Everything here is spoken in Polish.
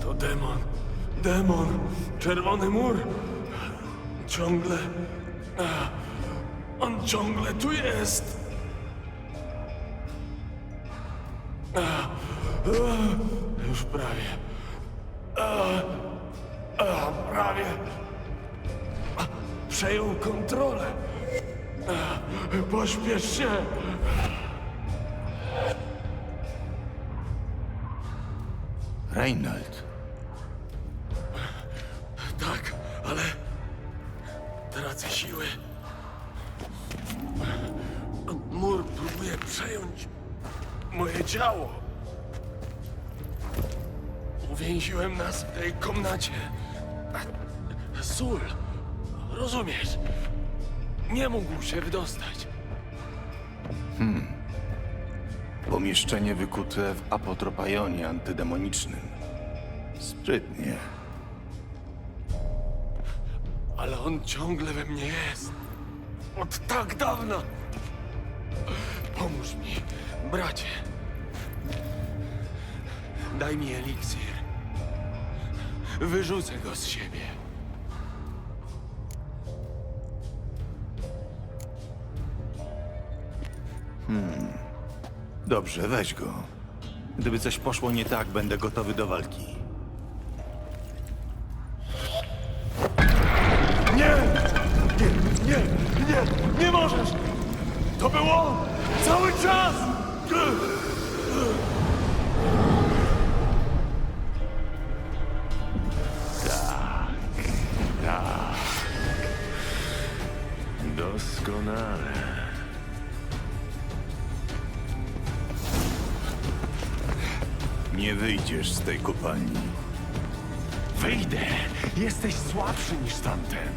To demon. Demon. Czerwony mur. Ciągle. On ciągle tu jest. Już prawie. A, Prawie. Przejął kontrolę. Pośpiesz się. Reinald, Tak, ale tracę siły. Mur próbuje przejąć moje ciało. Uwięziłem nas w tej komnacie. Sól, rozumiesz? Nie mógł się wydostać. pomieszczenie wykute w apotropajonie antydemonicznym. Sprytnie. Ale on ciągle we mnie jest. Od tak dawna. Pomóż mi, bracie. Daj mi eliksir. Wyrzucę go z siebie. Dobrze, weź go. Gdyby coś poszło nie tak, będę gotowy do walki. Nie! Nie, nie, nie, nie możesz! To było cały czas! Doskonale. Nie wyjdziesz z tej kopalni. Wyjdę. Jesteś słabszy niż tamten.